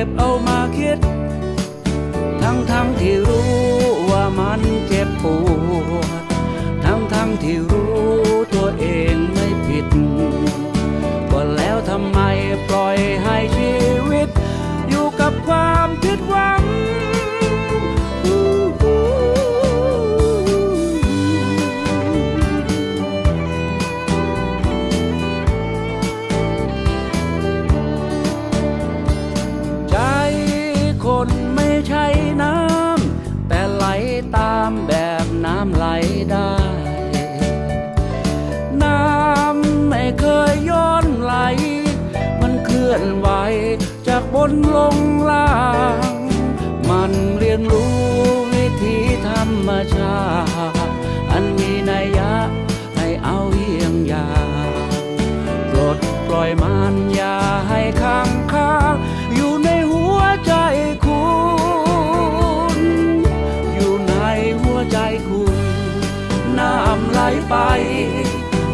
ก็บเอามาคิด ทั้งทั้งที่รู้ว่ามันเจ็บปวด ทั้งทั้งที่รู้ นลงล่าง มันเรียนรู้วิธีธรรมชาติ อันมีนัยยะให้เอาเยี่ยงอย่างปลดปล่อยมันอย่าให้ค้างคาอยู่ในหัวใจคุณ อยู่ในหัวใจคุณ น้ำไหลไป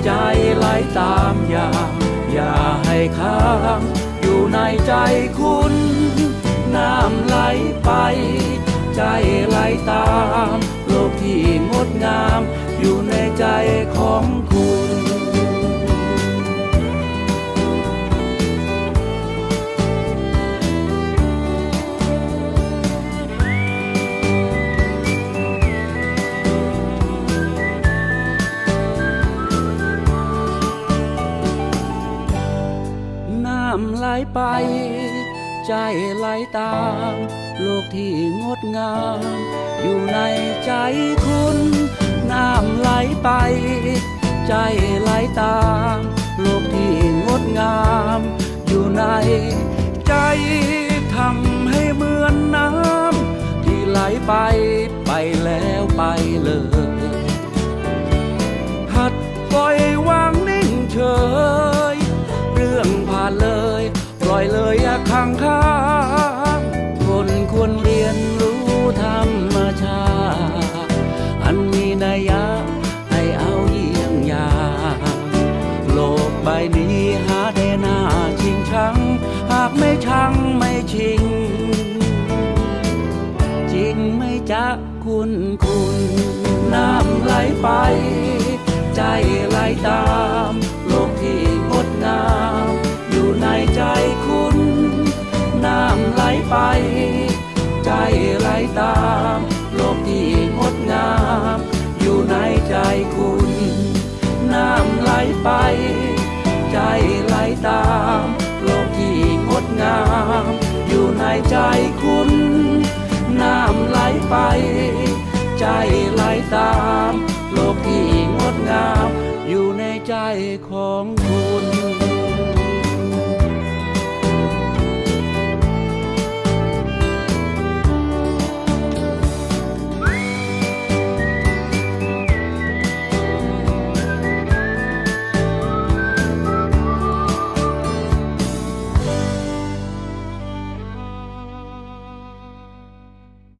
ใจไหลตามอย่างอย่าให้ค้าง อยู่ในใจคุณ น้ำไหลไป ใจไหลตาม โลกที่งดงาม อยู่ในใจของคุณายไป ใจไหลตาม โลกที่งดงาม อยู่ในใจคุณ น้ำไหลไป ใจไหลตาม โลกที่งดงาม อยู่ในใจ เลยอย่าขังค้างคนควรเรียนรู้ธรรมชาติอันมีนัยยะให้เอาเยี่ยงอย่างโลกใบนี้หาได้น่าชิงชัง หากไม่ชังไม่ชิง จริงไม่จะคุณคุณน้ำไหลไป ใจไหลตาม ไหลตามโลกที่งดงาม อยู่ในใจคุณ น้ำไหลไป ใจไหลตามโลกที่งดงาม อยู่ในใจคุณ น้ำไหลไป ใจไหลตาม โลกที่งดงาม อยู่ในใจของคุณ